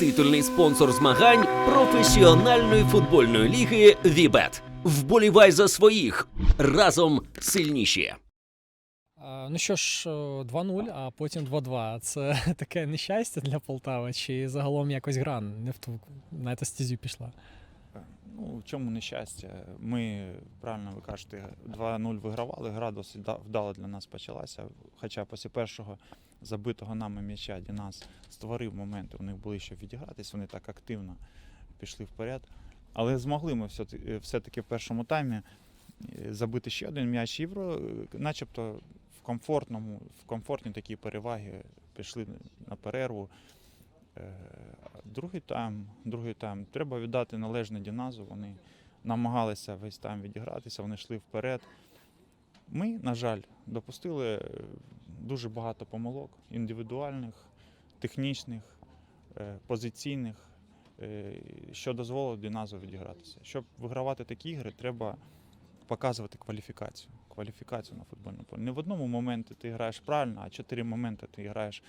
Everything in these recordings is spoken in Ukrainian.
Титульний спонсор змагань професіональної футбольної ліги Вібет. Вболівай за своїх разом сильніші. Ну що ж, о, 2-0, а потім 2-2. Це таке нещастя для Полтави, чи загалом якось гра не в ту на ту стезю пішла? Ну, в чому нещастя? Ми, правильно ви кажете, 2-0 вигравали, гра досить вдало для нас почалася. Хоча після першого забитого нами м'яча Дінас створив моменти, у них були ще відігратись, вони так активно пішли вперед. Але змогли ми все-таки, в першому таймі е, забити ще один м'яч євро, е, начебто в комфортному, в комфортній такій перевагі пішли на перерву. Е, Другий тайм, другий тайм. Треба віддати належне Діназу. Вони намагалися весь тайм відігратися, вони йшли вперед. Ми, на жаль, допустили е, дуже багато помилок індивідуальних, технічних, е, позиційних, що дозволило Діназу відігратися. Щоб вигравати такі ігри, треба показувати кваліфікацію. Кваліфікацію на футбольному полі. Не в одному моменті ти граєш правильно, а чотири моменти ти граєш,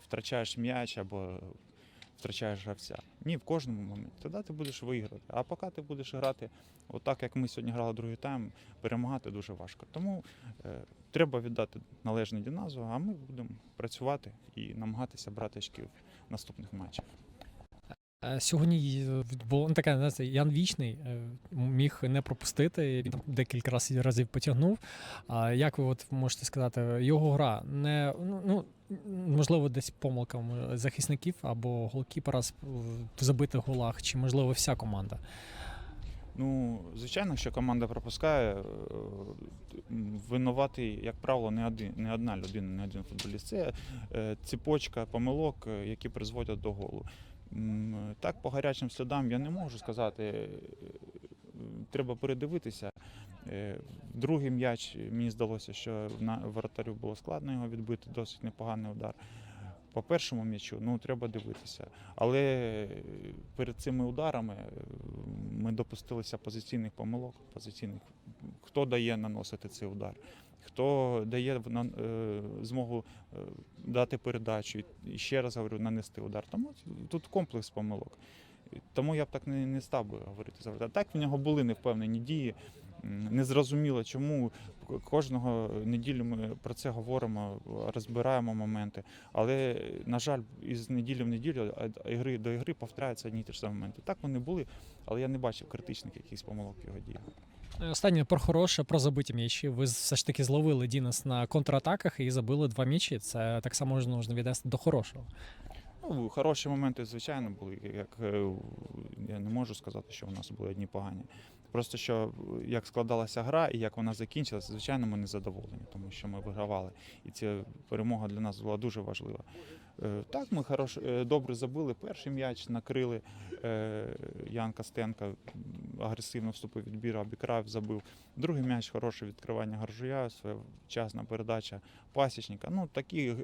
втрачаєш м'яч або втрачаєш гравця. Ні, в кожному моменті. Тоді ти будеш виграти. А поки ти будеш грати, отак як ми сьогодні грали другий тайм, перемагати дуже важко. Тому е, треба віддати належне Діназу, а ми будемо працювати і намагатися брати очки в наступних матчах. Е, Сьогодні відбуло ну, таке, знаєте, Ян Вічний е, міг не пропустити, він декілька разів, разів потягнув. А як ви от можете сказати, його гра не ну, ну можливо, десь помилка м, захисників або голкіпера в забитих голах, чи можливо вся команда? Ну, звичайно, що команда пропускає, е, винуватий, як правило, не один, не одна людина, не один футболіст. Це е, цепочка помилок, е, які призводять до голу. Так, по гарячим слідам я не можу сказати. Треба передивитися. Е, Другий м'яч мені здалося, що на воротарю було складно його відбити, досить непоганий удар. По першому м'ячу ну, треба дивитися. Але перед цими ударами е, ми допустилися позиційних помилок. Позиційних. Хто дає наносити цей удар? Хто дає е, змогу дати передачу і ще раз говорю, нанести удар. Тому тут комплекс помилок. Тому я б так не, не став би говорити завжди. Так в нього були невпевнені дії. Незрозуміло, чому кожного неділю ми про це говоримо, розбираємо моменти. Але, на жаль, із неділі в неділю ігри до ігри повторяються одні й ті ж самі моменти. Так вони були, але я не бачив критичних якихось помилок його діях. Е, Останнє про хороше, про забиті м'ячі. Ви все ж таки зловили Дінас на контратаках і забили два м'ячі. Це так само можна віднести до хорошого. Ну, хороші моменти, звичайно, були. Як, е, я не можу сказати, що у нас були одні погані. Просто що е, як складалася гра і як вона закінчилася, звичайно, ми не задоволені, тому що ми вигравали. І ця перемога для нас була дуже важлива. Е, Так, ми хорош, е, добре забили. Перший м'яч накрили. Ян Костенко агресивно вступив в відбір, обікрав, забив. Другий м'яч хороше відкривання гаржуя, своєчасна передача пасічника. Ну, такі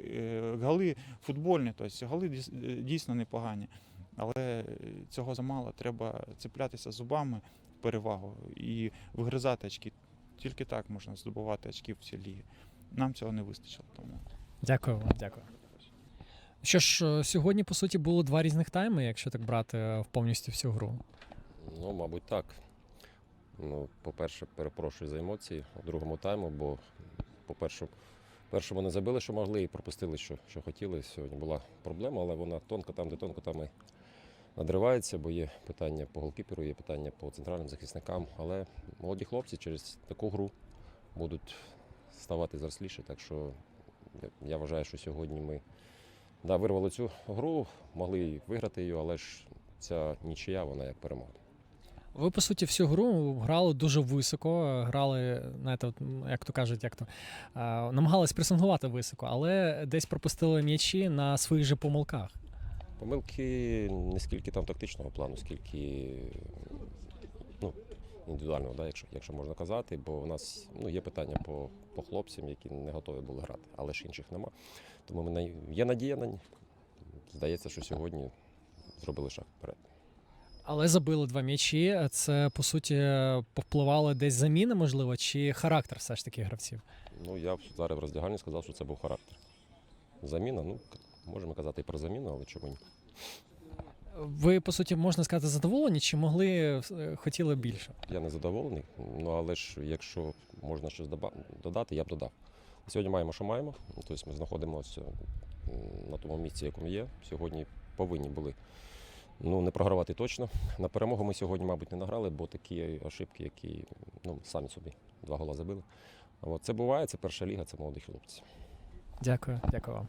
голи футбольні, тобто е, дійсно непогані. Але цього замало. Треба цеплятися зубами в перевагу і вигризати очки. Тільки так можна здобувати очки в цій лігі. Нам цього не вистачило. Тому Дякую вам, дякую. Що ж, е, сьогодні, по суті, було два різних тайми, якщо так брати е, в повністю всю гру. Ну, мабуть, так. Ну, по-перше, перепрошую за емоції у другому тайму, бо, по-перше, першому не забили, що могли, і пропустили, що, що хотіли. Сьогодні була проблема, але вона тонко там, де тонко, там і надривається, бо є питання по голкіперу, є питання по центральним захисникам. Але молоді хлопці через таку гру будуть ставати зросліше. Так що я, вважаю, що сьогодні ми да, вирвали цю гру, могли виграти її, але ж ця нічия, вона як перемога. Ви, по суті, всю гру грали дуже високо, грали, знаєте, от, як то кажуть, як то намагались пресингувати високо, але десь пропустили м'ячі на своїх же помилках. Помилки не скільки там тактичного плану, скільки ну, індивідуального, да, якщо, якщо можна казати, бо у нас ну, є питання по, по хлопцям, які не готові були грати, але ж інших нема. Тому ми, на- є надія на них. Здається, що сьогодні зробили шаг вперед. Але забили два м'ячі. Це по суті повпливали десь заміни, можливо, чи характер все ж таки гравців. Ну, я зараз в роздягальні сказав, що це був характер. Заміна, ну, можемо казати і про заміну, але чому ні? Ви, по суті, можна сказати, задоволені, чи могли е, хотіли більше? Я не задоволений, ну але ж якщо можна щось додати, я б додав. Сьогодні маємо, що маємо. Тобто ми знаходимося на тому місці, якому є. Сьогодні повинні були ну, не програвати точно. На перемогу ми сьогодні, мабуть, не награли, бо такі ошибки, які ну, самі собі два гола забили. От, це буває, це перша ліга, це молоді хлопці. Дякую, дякую вам.